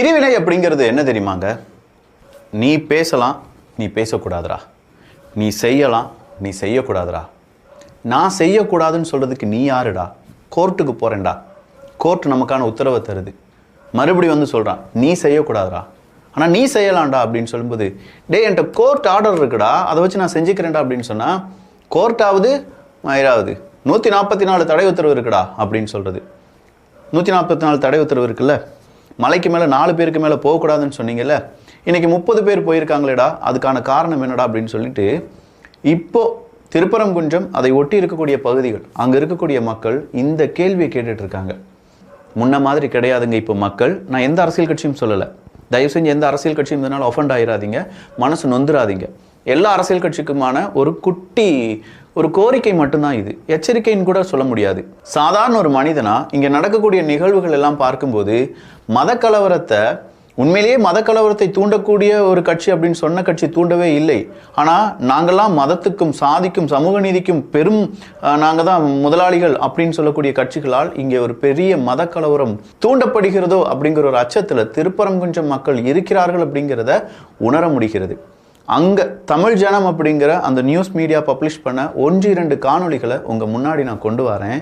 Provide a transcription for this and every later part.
பிரிவினை அப்படிங்கிறது என்ன தெரியுமாங்க? நீ பேசலாம் நீ பேசக்கூடாதுடா. நீ செய்யலாம் நீ செய்யக்கூடாதுடா. நான் செய்யக்கூடாதுன்னு சொல்கிறதுக்கு நீ யாருடா? கோர்ட்டுக்கு போகிறேன்டா கோர்ட் நமக்கான உத்தரவை தருது. மறுபடியும் வந்து சொல்கிறான் நீ செய்யக்கூடாதுடா. ஆனால் நீ செய்யலாம்டா அப்படின்னு சொல்லும்போது டேய் என்கிட்ட கோர்ட் ஆர்டர் இருக்குடா. அதை வச்சு நான் செஞ்சுக்கிறேன்டா அப்படின்னு சொன்னால் கோர்ட்டாவது மயிராவது நூற்றி நாற்பத்தி நாலு தடை உத்தரவு இருக்குடா அப்படின்னு சொல்கிறது நூற்றி நாற்பத்தி நாலு தடை உத்தரவு இருக்குல்ல? மலைக்கு மேலே நாலு பேருக்கு மேலே போகக்கூடாதுன்னு சொன்னீங்கல்ல? இன்றைக்கி முப்பது பேர் போயிருக்காங்களேடா அதுக்கான காரணம் என்னடா அப்படின்னு சொல்லிட்டு இப்போ திருப்பரங்குன்றம் அதை ஒட்டி இருக்கக்கூடிய பகுதிகள் அங்கே இருக்கக்கூடிய மக்கள் இந்த கேள்வியை கேட்டுட்ருக்காங்க முன்ன மாதிரி கிடையாதுங்க இப்போ மக்கள். நான் எந்த அரசியல் கட்சியும் சொல்லலை. தயவு செஞ்சு எந்த அரசியல் கட்சியும் இதனால் ஒஃபண்ட் ஆயிடாதீங்க மனசு நொந்துடாதீங்க எல்லா அரசியல் கட்சிக்குமான ஒரு குட்டி ஒரு கோரிக்கை மட்டும்தான் இது. எச்சரிக்கைன்னு கூட சொல்ல முடியாது. சாதாரண ஒரு மனிதனா இங்கே நடக்கக்கூடிய நிகழ்வுகள் எல்லாம் பார்க்கும்போது மத கலவரத்தை உண்மையிலேயே மத கலவரத்தை தூண்டக்கூடிய ஒரு கட்சி அப்படின்னு சொன்ன கட்சி தூண்டவே இல்லை. ஆனால் நாங்கள்லாம் மதத்துக்கும் சாதிக்கும் சமூக நீதிக்கும் பெரும் நாங்கள் தான் முதலாளிகள் அப்படின்னு சொல்லக்கூடிய கட்சிகளால் இங்கே ஒரு பெரிய மத கலவரம் தூண்டப்படுகிறதோ அப்படிங்கிற ஒரு அச்சத்தில் திருப்பரங்குன்றம் மக்கள் இருக்கிறார்கள் அப்படிங்கிறத உணர முடிகிறது. அங்கே தமிழ் ஜனம் அப்படிங்கிற அந்த நியூஸ் மீடியா பப்ளிஷ் பண்ண ஒன்று இரண்டு காணொளிகளை உங்கள் முன்னாடி நான் கொண்டு வரேன்.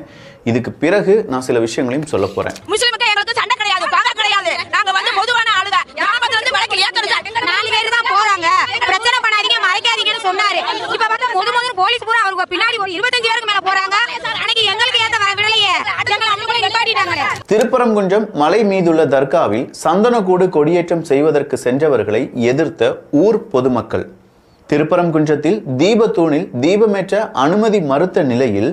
இதுக்கு பிறகு நான் சில விஷயங்களையும் சொல்ல போகிறேன் முஸ்லிமுக்கு எங்களுக்கு சண்டை கிடையாது பாக கிடையாது. நாங்க வந்து பொதுவான ஆளுங்க. கிராமத்துல இருந்து வழக்கு ஏத்துறது நாலு பேர் தான் போறாங்க. பிரச்சனை பண்ணாதீங்க மறைக்காதீங்கன்னு சொன்னாரு. இப்ப பார்த்தா முது முதல் போலீஸ் பூரா அவருக்கு பின்னாடி ஒரு இருபத்தஞ்சு பேருக்கு மேலே போறாங்க. திருப்பரங்குன்றம் மலை மீதுள்ள தர்காவில் சந்தனக்கூடு கொடியேற்றம் செய்வதற்கு சென்றவர்களை எதிர்த்த ஊர் பொதுமக்கள். திருப்பரங்குன்றத்தில் தீபத்தூணில் தீபமேற்ற அனுமதி மறுத்த நிலையில்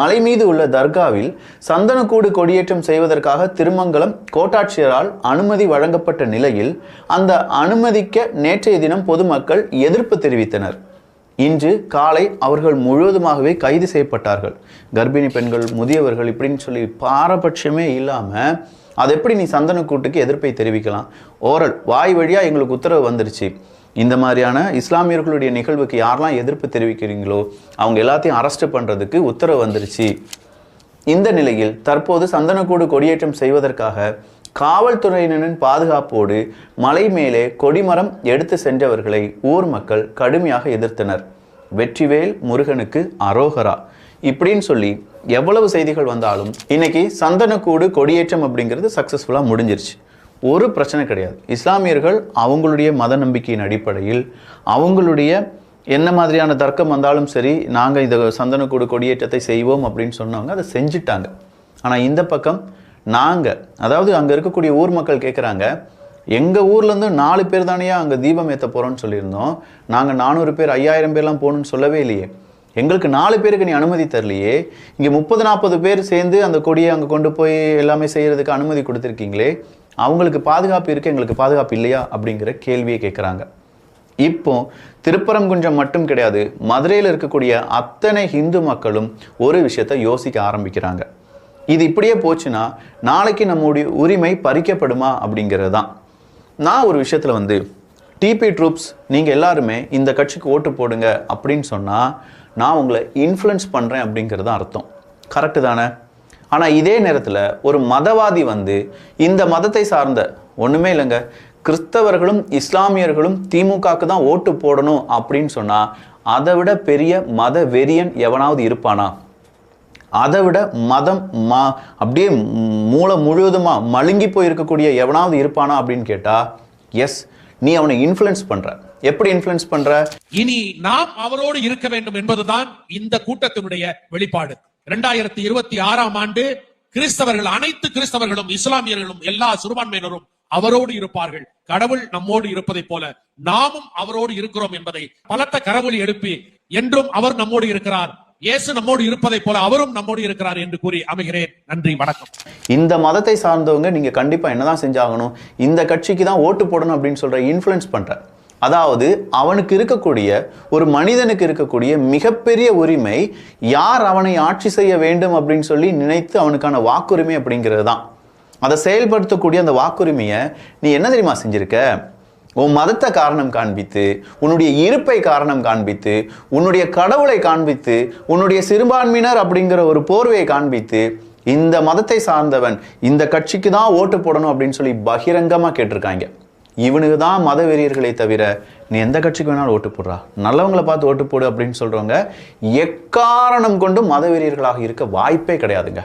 மலை மீது உள்ள தர்காவில் சந்தனக்கூடு கொடியேற்றம் செய்வதற்காக திருமங்கலம் கோட்டாட்சியரால் அனுமதி வழங்கப்பட்ட நிலையில் அந்த அனுமதிக்க நேற்றைய தினம் பொதுமக்கள் எதிர்ப்பு தெரிவித்தனர். இன்று காலை அவர்கள் முழுவதுமாகவே கைது செய்யப்பட்டார்கள். கர்ப்பிணி பெண்கள் முதியவர்கள் இப்படின்னு சொல்லி பாரபட்சமே இல்லாமல் அது எப்படி நீ சந்தனக்கூட்டுக்கு எதிர்ப்பை தெரிவிக்கலாம்? ஓரல் வாய் வழியாக எங்களுக்கு உத்தரவு வந்துருச்சு. இந்த மாதிரியான இஸ்லாமியர்களுடைய நிகழ்வுக்கு யாரெல்லாம் எதிர்ப்பு தெரிவிக்கிறீங்களோ அவங்க எல்லாத்தையும் அரெஸ்ட் பண்ணுறதுக்கு உத்தரவு வந்துருச்சு. இந்த நிலையில் தற்போது சந்தனக்கூடு கொடியேற்றம் செய்வதற்காக காவல்துறையினரின் பாதுகாப்போடு மலை மேலே கொடிமரம் எடுத்து சென்றவர்களை ஊர் மக்கள் கடுமையாக எதிர்த்தனர். வெற்றிவேல் முருகனுக்கு அரோகரா. இப்படின்னு சொல்லி எவ்வளவு செய்திகள் வந்தாலும் இன்னைக்கு சந்தனக்கூடு கொடியேற்றம் அப்படிங்கிறது சக்ஸஸ்ஃபுல்லாக முடிஞ்சிருச்சு. ஒரு பிரச்சனை கிடையாது. இஸ்லாமியர்கள் அவங்களுடைய மத நம்பிக்கையின் அடிப்படையில் அவங்களுடைய என்ன மாதிரியான தர்க்கம் வந்தாலும் சரி நாங்கள் இந்த சந்தனக்கூடு கொடியேற்றத்தை செய்வோம் அப்படின்னு சொன்னவங்க அதை செஞ்சுட்டாங்க. ஆனால் இந்த பக்கம் நாங்கள் அதாவது அங்கே இருக்கக்கூடிய ஊர் மக்கள் கேட்குறாங்க எங்கள் ஊர்லேருந்து நாலு பேர் தானேயா அங்கே தீபம் ஏற்ற போகிறோம்னு சொல்லியிருந்தோம். நாங்கள் நானூறு பேர் ஐயாயிரம் பேர்லாம் போகணும்னு சொல்லவே இல்லையே. எங்களுக்கு நாலு பேருக்கு நீ அனுமதி தரலையே. இங்கே முப்பது நாற்பது பேர் சேர்ந்து அந்த கொடியை அங்கே கொண்டு போய் எல்லாமே செய்கிறதுக்கு அனுமதி கொடுத்துருக்கீங்களே. அவங்களுக்கு பாதுகாப்பு இருக்குது எங்களுக்கு பாதுகாப்பு இல்லையா? அப்படிங்கிற கேள்வியை கேட்குறாங்க இப்போ திருப்பரங்குன்றம் மட்டும் கிடையாது மதுரையில் இருக்கக்கூடிய அத்தனை ஹிந்து மக்களும் ஒரு விஷயத்தை யோசிக்க ஆரம்பிக்கிறாங்க. இது இப்படியே போச்சுன்னா நாளைக்கு நம்முடைய உரிமை பறிக்கப்படுமா அப்படிங்கிறது தான் நான் ஒரு விஷயத்தில் வந்து டிபி ட்ரூப்ஸ் நீங்கள் எல்லாருமே இந்த கட்சிக்கு ஓட்டு போடுங்க அப்படின்னு சொன்னால் நான் உங்களை இன்ஃப்ளூயன்ஸ் பண்ணுறேன் அப்படிங்கிறது தான் அர்த்தம். கரெக்டு தானே? ஆனால் இதே நேரத்தில் ஒரு மதவாதி வந்து இந்த மதத்தை சார்ந்த ஒன்றுமே இல்லைங்க கிறிஸ்தவர்களும் இஸ்லாமியர்களும் திமுகக்கு தான் ஓட்டு போடணும் அப்படின்னு சொன்னால் அதை விட பெரிய மத வெறியன் எவனாவது இருப்பானா? அதை விட மதம் மா அப்படியே மூளை முழுவதுமாக மழுங்கி போயிருக்கக்கூடிய எவனாவது இருப்பானா அப்படின்னு கேட்டால் எஸ் நீ அவனை இன்ஃப்ளூயன்ஸ் பண்ற. எப்படி இன்ஃப்ளூயன்ஸ் பண்ற? இனி நாம் அவரோடு இருக்க வேண்டும் என்பதுதான் இந்த கூட்டத்தினுடைய வெளிப்பாடு. இரண்டாயிரத்தி இருபத்தி ஆறாம் ஆண்டு கிறிஸ்தவர்கள் அனைத்து கிறிஸ்தவர்களும் இஸ்லாமியர்களும் எல்லா சிறுபான்மையினரும் அவரோடு இருப்பார்கள். கடவுள் நம்மோடு இருப்பதைப் போல நாமும் அவரோடு இருக்கிறோம் என்பதை பலத்த கரவொலி எழுப்பி என்றும் அவர் நம்மோடு இருக்கிறார். இயேசு நம்மோடு இருப்பதைப் போல அவரும் நம்மோடு இருக்கிறார் என்று கூறி அமைகிறேன். நன்றி வணக்கம். இந்த மதத்தை சார்ந்தவங்க நீங்க கண்டிப்பா என்னதான் செஞ்சாகணும் இந்த கட்சிக்கு தான் ஓட்டு போடணும் அப்படின்னு சொல்ற இன்ஃபுளுன்ஸ் பண்ற. அதாவது அவனுக்கு இருக்கக்கூடிய ஒரு மனிதனுக்கு இருக்கக்கூடிய மிகப்பெரிய உரிமை யார் அவனை ஆட்சி செய்ய வேண்டும் அப்படின்னு சொல்லி நினைத்து அவனுக்கான வாக்குரிமை அப்படிங்கிறது தான். அதை செயல்படுத்தக்கூடிய அந்த வாக்குரிமையை நீ என்ன தெரியுமா செஞ்சிருக்க? உன் மதத்தை காரணம் காண்பித்து உன்னுடைய இருப்பை காரணம் காண்பித்து உன்னுடைய கடவுளை காண்பித்து உன்னுடைய சிறுபான்மையினர் அப்படிங்கிற ஒரு போர்வையை காண்பித்து இந்த மதத்தை சார்ந்தவன் இந்த கட்சிக்கு தான் ஓட்டு போடணும் அப்படின்னு சொல்லி பகிரங்கமாக கேட்டிருக்காங்க. இவனுக்கு தான் மத வெறியர்களை தவிர நீ எந்த கட்சிக்கு வேணாலும் ஓட்டு போடுறா. நல்லவங்களை பார்த்து ஓட்டு போடு அப்படின்னு சொல்கிறவங்க எக்காரணம் கொண்டும் மத வெறியர்களாக இருக்க வாய்ப்பே கிடையாதுங்க.